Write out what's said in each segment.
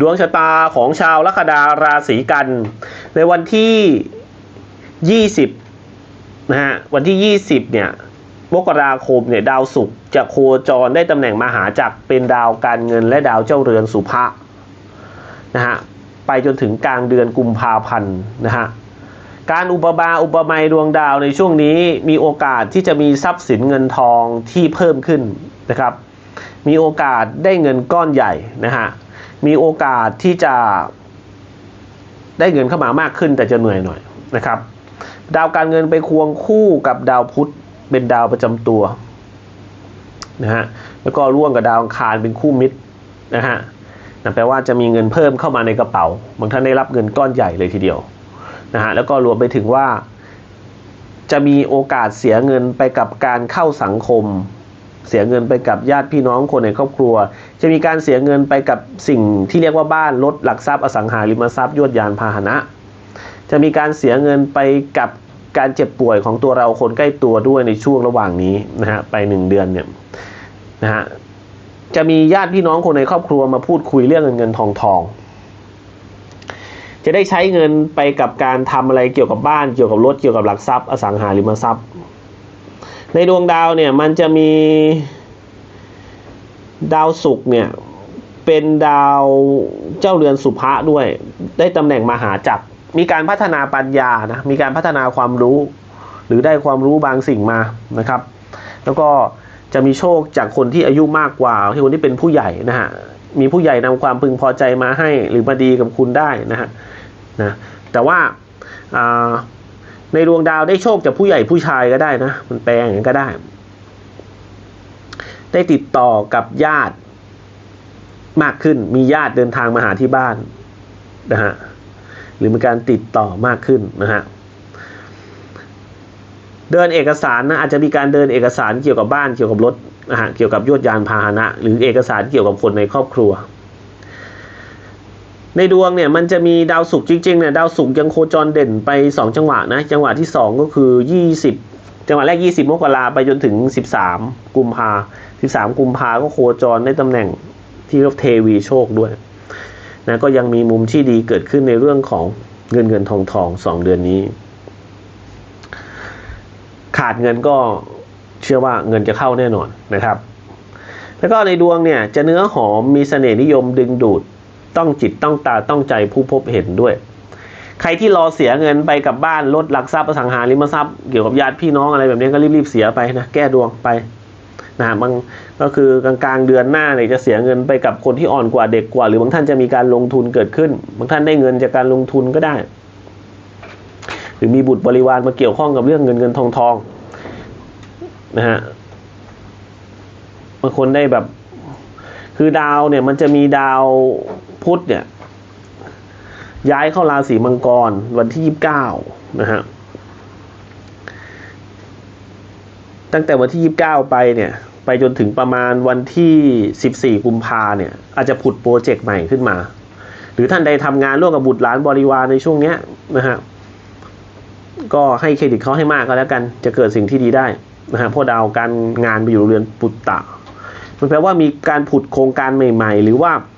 ดวงชะตาของชาวลัคนาราศีกัน ในวันที่ 20นะฮะวันที่ 20เนี่ยมกราคมเนี่ยดาวศุกร์จะโคจรได้ตำแหน่งมหาจักรเป็นดาวการเงินและดาวเจ้าเรือนสุภะนะฮะไปจนถึงกลางเดือนกุมภาพันธ์นะฮะการอุปบาอุปไมยดวงดาวในช่วงนี้มีโอกาสที่จะมีทรัพย์สินเงินทองที่เพิ่มขึ้นนะครับ มีโอกาสได้เงินก้อนใหญ่นะฮะ มีโอกาสที่จะได้เงินเข้ามามากขึ้นแต่จะเหนื่อยหน่อยนะครับ ดาวการเงินไปควงคู่กับดาวพุธเป็นดาวประจำตัวนะฮะแล้วก็ร่วมกับดาวอังคารเป็นคู่มิตรนะฮะนั่นแปลว่าจะมีเงินเพิ่มเข้ามาในกระเป๋า บางท่านได้รับเงินก้อนใหญ่เลยทีเดียวนะฮะแล้วก็รวมไปถึงว่า จะมีโอกาสเสียเงินไปกับการเข้าสังคม เสียเงินไปกับญาติพี่น้องคนในครอบครัว จะมีการเสียเงินไปกับสิ่งที่เรียกว่าบ้านรถหลักทรัพย์อสังหาริมทรัพย์ยวดยานพาหนะ จะมีการเสียเงินไปกับการเจ็บป่วยของตัวเราคนใกล้ตัวด้วยในช่วงระหว่างนี้นะฮะไปหนึ่งเดือนเนี่ยนะฮะจะมีญาติพี่น้องคนในครอบครัวมาพูดคุยเรื่องเงินเงินทองทองจะได้ใช้เงินไปกับการทำอะไรเกี่ยวกับบ้านเกี่ยวกับรถเกี่ยวกับหลักทรัพย์อสังหาริมทรัพย์ ในดวงดาวเนี่ยมันจะมีดาวศุกร์เนี่ยเป็นดาวเจ้าเรือนสุภะด้วย ได้ตำแหน่งมหาจักรมีการพัฒนาปัญญานะมีการพัฒนาความรู้ หรือได้ความรู้บางสิ่งมานะครับ แล้วก็จะมีโชคจากคนที่อายุมากกว่าที่คนที่เป็นผู้ใหญ่นะฮะมีผู้ใหญ่นำความพึงพอใจมาให้หรือมาดีกับคุณได้นะฮะนะแต่ว่าอ่า ในดวงดาวได้โชคจากผู้ใหญ่ผู้ชายก็ได้นะ มันแปลอย่างนั้นก็ได้ ได้ติดต่อกับญาติ มากขึ้นมีญาติเดินทางมาหาที่บ้านนะฮะหรือมีการติดต่อมากขึ้นนะฮะเดินเอกสารนะอาจจะมีการเดินเอกสารเกี่ยวกับบ้านเกี่ยวกับรถนะฮะเกี่ยวกับยวดยานพาหนะ หรือเอกสารเกี่ยวกับคนในครอบครัว ในดวงเนี่ยมันจะมีดาวศุกร์จริงๆเนี่ยดาวศุกร์ยังโคจรเด่นไป 2 จังหวะนะจังหวะที่ 2 ก็คือ 20 จังหวะแรก 20 มกราไปจนถึง 13 กุมภา13 กุมภาก็โคจรในตำแหน่งที่เรียกเทวีโชคด้วยนะก็ยังมีมุมที่ดีเกิดขึ้นในเรื่องของเงินเงินทองทองสองเดือนนี้ ขาดเงินก็เชื่อว่าเงินจะเข้าแน่นอนนะครับ แล้วก็ในดวงเนี่ยจะเนื้อหอมมีเสน่ห์นิยมดึงดูด ต้องจิตต้องตาต้องใจผู้พบเห็นด้วย ใครที่รอเสียเงินไปกับบ้านรถหลักทรัพย์อสังหาริมทรัพย์เกี่ยวกับญาติพี่น้องอะไรแบบนี้ก็รีบๆเสียไปนะแก้ดวงไปนะบางก็คือกลางๆเดือนหน้าเนี่ยจะเสียเงินไปกับคนที่อ่อนกว่าเด็กกว่า หรือบางท่านจะมีการลงทุนเกิดขึ้น บางท่านได้เงินจากการลงทุนก็ได้ หรือมีบุตรบริวารมาเกี่ยวข้องกับเรื่องเงินเงินทองทองนะฮะบางคนได้แบบ คือดาวเนี่ยมันจะมีดาว พุธเนี่ย ย้ายเข้าราศีมังกรวันที่ยี่สิบเก้านะฮะตั้งแต่วันที่ยี่สิบเก้าไปเนี่ย ไปจนถึงประมาณวันที่สิบสี่กุมภาเนี่ย อาจจะผุดโปรเจกต์ใหม่ขึ้นมา หรือท่านใดทำงานร่วมกับบุตรหลานบริวารในช่วงเนี้ยนะฮะก็ให้เครดิตเขาให้มากก็แล้วกัน จะเกิดสิ่งที่ดีได้นะฮะเพราะดาวการงานไปอยู่เรือนปุตตะ มันแปลว่ามีการผุดโครงการใหม่ ๆ หรือว่าอ่า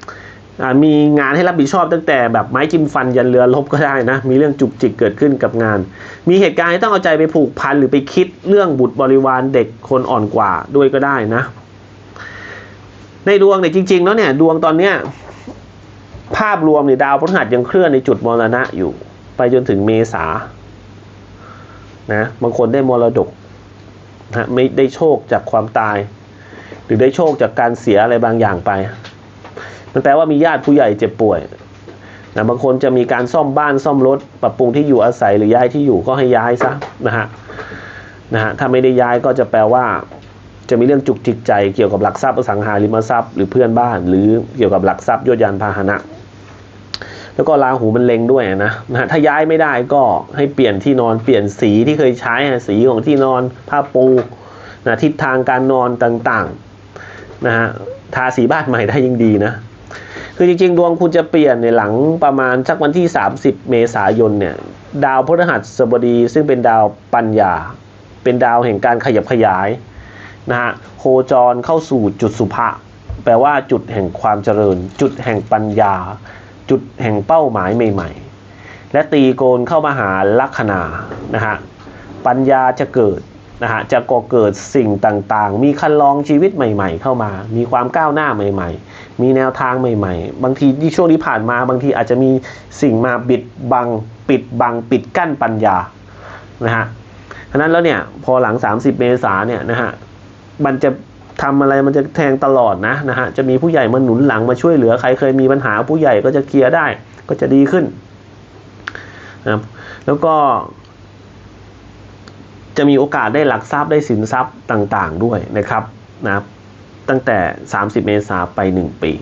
มีงานให้รับผิดชอบตั้งแต่แบบไม้จิ้มฟันยันเรือลบก็ได้นะ มีเรื่องจุกจิกเกิดขึ้นกับงาน มีเหตุการณ์ที่ต้องเอาใจไปผูกพันหรือไปคิดเรื่องบุตรบริวารเด็กคนอ่อนกว่าด้วยก็ได้นะ ในดวงเนี่ยจริง ๆ แล้วเนี่ยดวงตอนเนี้ยภาพรวมเนี่ยดาวพฤหัสยังเคลื่อนในจุดมรณะอยู่ ไปจนถึงเมษานะบางคนได้มรดกนะไม่ได้โชคจากความตาย หรือได้โชคจากการเสียอะไรบางอย่างไป มันแปลว่ามีญาติผู้ใหญ่เจ็บป่วยนะบางคนจะมีการซ่อมบ้านซ่อมรถปรับปรุงที่อยู่อาศัยหรือย้ายที่อยู่ก็ให้ย้ายซะนะฮะนะฮะถ้าไม่ได้ย้ายก็จะแปลว่า จะมีเรื่องจุกจิกใจเกี่ยวกับหลักทรัพย์อสังหาริมทรัพย์หรือเพื่อนบ้าน หรือเกี่ยวกับหลักทรัพย์ยศยานพาหนะ แล้วก็ราหูมันเล็งด้วยนะนะฮะถ้าย้ายไม่ได้ก็ให้เปลี่ยนที่นอนเปลี่ยนสีที่เคยใช้สีของที่นอนผ้าปูนะทิศทางการนอนต่างๆนะฮะทาสีบ้านใหม่ได้ยิ่งดีนะ คือจริงๆ ดวงคุณจะเปลี่ยนในหลังประมาณสักวันที่ 30 เมษายนเนี่ย ดาวพฤหัสบดี ซึ่งเป็นดาวปัญญา เป็นดาวแห่งการขยับขยายนะฮะโคจรเข้าสู่จุดสุภะแปลว่าจุดแห่งความเจริญ จุดแห่งปัญญา จุดแห่งเป้าหมายใหม่ ๆ และตีโกนเข้ามาหาลัคนานะฮะปัญญาจะเกิดนะฮะจะก่อเกิดสิ่งต่างๆ มีคันลองชีวิตใหม่ ๆ เข้ามา มีความก้าวหน้าใหม่ ๆ มีแนวทางใหม่ๆ บางทีที่ช่วงที่ผ่านมา บางทีอาจจะมีสิ่งมาบิดบัง ปิดบัง ปิดกั้นปัญญานะฮะฉะนั้นแล้วเนี่ยพอหลัง 30 เมษาเนี่ยนะฮะมันจะทำอะไรมันจะแทงตลอดนะนะฮะจะมีผู้ใหญ่มาหนุนหลังมาช่วยเหลือใครเคยมีปัญหาผู้ใหญ่ก็จะเคลียร์ได้ก็จะดีขึ้นนะครับแล้วก็ จะมีโอกาสได้หลักทรัพย์ได้สินทรัพย์ต่าง ๆ ด้วยนะครับนะ ตั้งแต่ 30 เมษาไป 1 ปี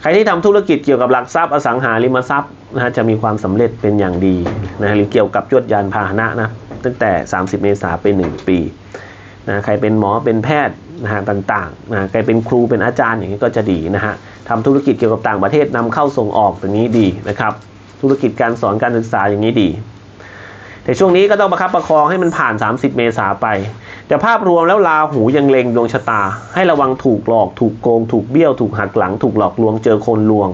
ใครที่ทำธุรกิจเกี่ยวกับหลักทรัพย์อสังหาริมทรัพย์นะฮะจะมีความสำเร็จเป็นอย่างดีนะหรือเกี่ยวกับยวดยานพาหนะนะตั้งแต่ 30 เมษาไป 1 ปีนะใครเป็นหมอเป็นแพทย์นะฮะต่างๆนะใครเป็นครูเป็นอาจารย์อย่างนี้ก็จะดีนะฮะทำธุรกิจเกี่ยวกับต่างประเทศนำเข้าส่งออกอย่างนี้ดีนะครับ ธุรกิจการสอนการศึกษาอย่างนี้ดี แต่ช่วงนี้ก็ต้องประคับประคองให้มันผ่าน 30 เมษาไป แต่ภาพรวมแล้วลาหูยังเล็งดวงชะตา ให้ระวังถูกหลอกถูกโกง ถูกเบี้ยว ถูกหักหลัง ถูกหลอกลวงเจอคนลวง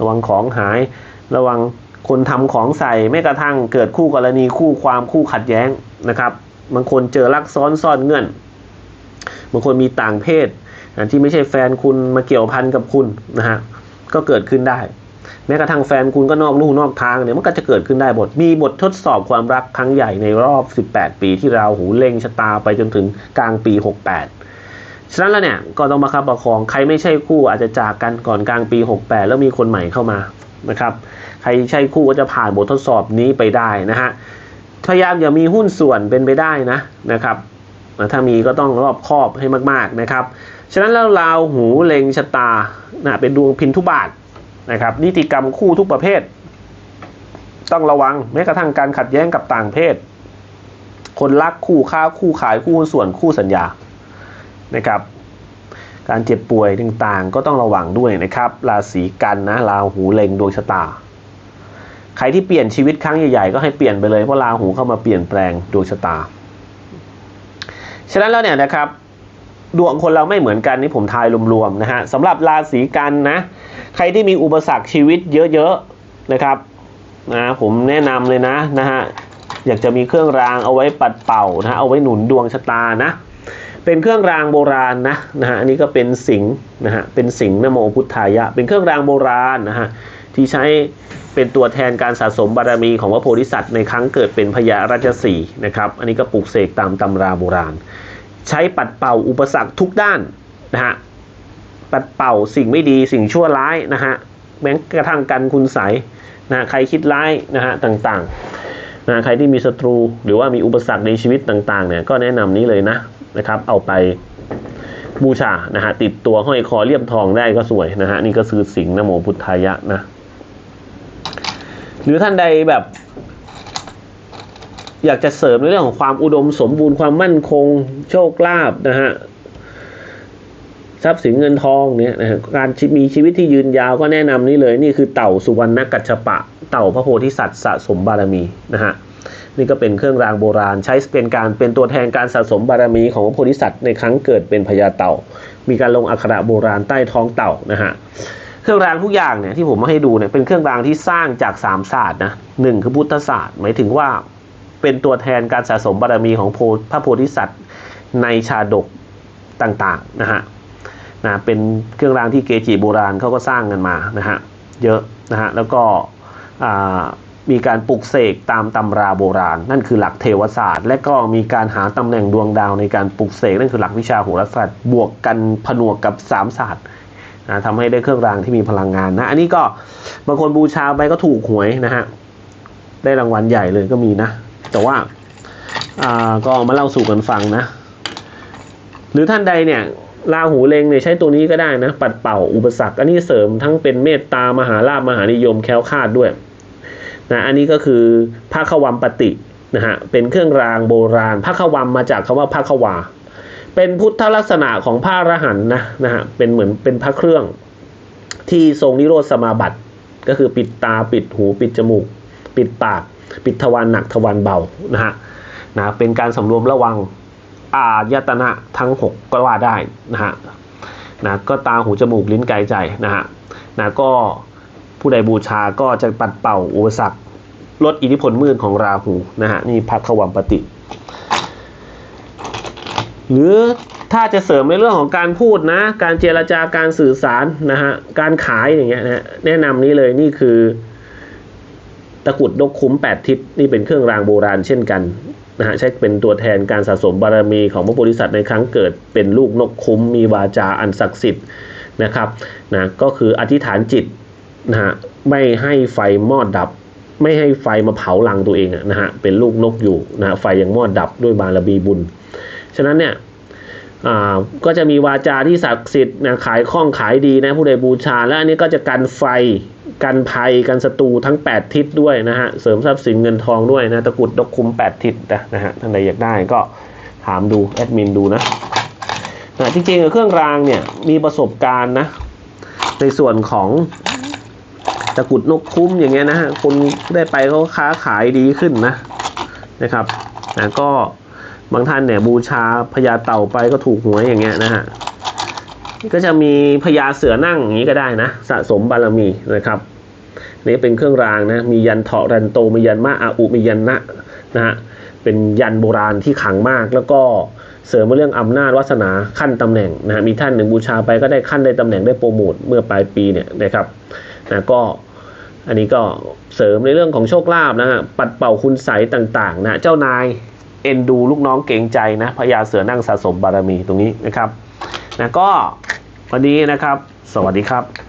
ระวังของหาย ระวังคนทำของใส่แม้กระทั่งเกิดคู่กรณีคู่ความคู่ขัดแย้งนะครับบางคนเจอลักซ้อนซ่อนเงื่อนบางคนมีต่างเพศที่ไม่ใช่แฟนคุณมาเกี่ยวพันกับคุณนะฮะก็เกิดขึ้นได้ แม้กระทั่งแฟนคุณก็นอกลู่นอกทางเนี่ยมันก็จะเกิดขึ้นได้บทมีบททดสอบความรักครั้งใหญ่ในรอบ 18 ปีที่ราหูเล็งชะตาไปจนถึงกลางปี 68 ฉะนั้นแล้วเนี่ยก็ต้องมาคับประคองใครไม่ใช่คู่อาจจะจากกันก่อนกลางปี 68 แล้วมีคนใหม่เข้ามานะครับใครใช่คู่ก็จะผ่านบททดสอบนี้ไปได้นะฮะพยายามอย่ามีหุ้นส่วนเป็นไปได้นะนะครับถ้ามีก็ต้องรอบคอบให้มากๆนะครับ ฉะนั้นแล้วราหูเล็งชะตานะเป็นดวงพินทุบาท นะครับ นิติกรรมคู่ทุกประเภท ต้องระวังแม้กระทั่งการขัดแย้งกับต่างเพศ คนรักคู่ค้าคู่ขายคู่หุ้นส่วนคู่สัญญานะครับ การเจ็บป่วยต่างๆ ก็ต้องระวังด้วยนะครับ ราศีกันนะราหูเล็งดวงชะตา ใครที่เปลี่ยนชีวิตครั้งใหญ่ๆ ก็ให้เปลี่ยนไปเลยเพราะราหูเข้ามาเปลี่ยนแปลงดวงชะตา ฉะนั้นแล้วเนี่ยนะครับดวงคนเราไม่เหมือนกันนี่ผมทายรวมๆนะฮะสำหรับราศีกันนะ ใครที่มีอุปสรรคชีวิตเยอะๆนะครับนะผมแนะนำเลยนะนะฮะอยากจะมีเครื่องรางเอาไว้ปัดเป่านะเอาไว้หนุนดวงชะตานะ เป็นเครื่องรางโบราณนะนะฮะอันนี้ก็เป็นสิงห์นะฮะเป็นสิงห์นโมพุทธายะ เป็นเครื่องรางโบราณนะฮะที่ใช้เป็นตัวแทนการสะสมบารมีของพระโพธิสัตว์ในครั้งเกิดเป็นพญาราชสีนะครับ อันนี้ก็ปลูกเสกตามตำราโบราณ ใช้ปัดเป่าอุปสรรคทุกด้านนะฮะ ปัดเป่าสิ่งไม่ดีสิ่งชั่วร้ายนะฮะแม้กระทั่งกันคุณใสยนะใครคิดร้ายนะฮะต่างๆนะใครที่มีศัตรูหรือว่ามีอุปสรรคในชีวิตต่างๆเนี่ยก็แนะนำนี้เลยนะนะครับ เอาไปบูชานะฮะติดตัวห้อยคอเลี่ยมทองได้ก็สวยนะฮะนี่ก็คือสิงนโมพุทธายะนะ หรือท่านใดแบบ อยากจะเสริมในเรื่องของความอุดมสมบูรณ์ความมั่นคง โชคลาภนะฮะ ทรัพย์สินเงินทองเนี่ยนะการมีชีวิตที่ยืนยาวก็แนะนำนี่เลยนี่คือเต่าสุวรรณกัจจปะ เต่าพระโพธิสัตว์สะสมบารมีนะฮะนี่ก็เป็นเครื่องรางโบราณ ใช้เป็นการเป็นตัวแทนการสะสมบารมีของพระโพธิสัตว์ในครั้งเกิดเป็นพญาเต่า มีการลงอักขระโบราณใต้ท้องเต่านะฮะเครื่องรางทุกอย่างเนี่ยที่ผมมาให้ดูเนี่ยเป็นเครื่องรางที่สร้างจากสามศาสตร์นะหนึ่งคือพุทธศาสตร์หมายถึงว่าเป็นตัวแทนการสะสมบารมีของพระโพธิสัตว์ในชาดกต่างๆนะฮะ นะเป็นเครื่องรางที่เกจิโบราณเขาก็สร้างกันมานะฮะเยอะนะฮะแล้วก็มีการปลุกเสกตามตำราโบราณ นั่นคือหลักเทวศาสตร์ และก็มีการหาตำแหน่งดวงดาวในการปลุกเสกนั่นคือหลักวิชาโหราศาสตร์บวกกันผนวกกับสามศาสตร์นะทำให้ได้เครื่องรางที่มีพลังงานนะอันนี้ก็บางคนบูชาไปก็ถูกหวยนะฮะได้รางวัลใหญ่เลยก็มีนะ แต่ว่าอ่าก็มาเล่าสู่กันฟังนะ หรือท่านใดเนี่ย ราหูเลงเนี่ยใช้ตัวนี้ก็ได้นะ ปัดเป่าอุปสรรค อันนี้เสริมทั้งเป็นเมตตามหาลาภมหานิยมแคล้วคลาดด้วยนะอันนี้ก็คือพระขวัมปตินะฮะเป็นเครื่องรางโบราณพระขวัมมาจากคำว่าพระขวา เป็นพุทธลักษณะของพระอรหันต์นะนะฮะเป็นเหมือนเป็นพระเครื่องที่ทรงนิโรธสมาบัติก็คือปิดตาปิดหูปิดจมูก ปิดปาก ปิดทวารหนักทวารเบานะฮะนะเป็นการสำรวมระวัง อายตนะทั้ง 6 ก็ว่าได้นะฮะนะก็ตาหูจมูกลิ้นกายใจนะฮะนะก็ผู้ใดบูชาก็จะปัดเป่าอุปสรรคลดอิทธิพลมืดของราหูนะฮะนี่พักขวัมปติ หรือถ้าจะเสริมในเรื่องของการพูดนะ การเจรจาการสื่อสารนะฮะการขายอย่างเงี้ยนะแนะนำนี้เลยนี่คือตะกุดนกคุ้มแปดทิศนี่เป็นเครื่องรางโบราณเช่นกัน นะฮะใช้เป็นตัวแทนการสะสมบารมีของพระโพธิสัตว์ในครั้งเกิดเป็นลูกนกคุ้มมีวาจาอันศักดิ์สิทธิ์นะครับนะก็คืออธิษฐานจิตนะฮะไม่ให้ไฟมอดดับ ไม่ให้ไฟมาเผาลังตัวเองนะฮะเป็นลูกนกอยู่นะไฟยังมอดดับด้วยบารมีบุญ ฉะนั้นเนี่ยอ่าก็จะมีวาจาที่ศักดิ์สิทธิ์นะขายคล่องขายดีนะผู้ใดบูชา และอันนี้ก็จะกันไฟ กันภัยกันศัตรูทั้ง 8 ทิศด้วยนะฮะเสริมทรัพย์สินเงินทองด้วยนะตะกุดดกคุม8 ทิศนะนะฮะท่านใดอยากได้ก็ถามดูแอดมินดูนะนะจริงๆเครื่องรางเนี่ยมีประสบการณ์นะในส่วนของตะกุดนกคุ้มอย่างเงี้ยนะฮะคนได้ไปเขาค้าขายดีขึ้นนะนะครับนะก็บางท่านเนี่ยบูชาพญาเต่าไปก็ถูกหวยอย่างเงี้ยนะฮะ ก็จะมีพญาเสือนั่งอย่างนี้ก็ได้นะ สะสมบารมีนะครับนี่เป็นเครื่องรางนะมียันเถาะรันโตมียันมะอาอุมียันนะนะฮะเป็นยันโบราณที่ขังมาก แล้วก็เสริมเรื่องอำนาจวาสนาขั้นตำแหน่งนะฮะมีท่านหนึ่งบูชาไปก็ได้ขั้นได้ตำแหน่งได้โปรโมทเมื่อปลายปีเนี่ยนะครับนะก็อันนี้ก็เสริมในเรื่องของโชคลาภนะฮะปัดเป่าคุณใสต่างๆนะเจ้านายเอ็นดูลูกน้องเกรงใจนะพญาเสือนั่งสะสมบารมีตรงนี้นะครับนะก็ วันนี้นะครับ สวัสดีครับ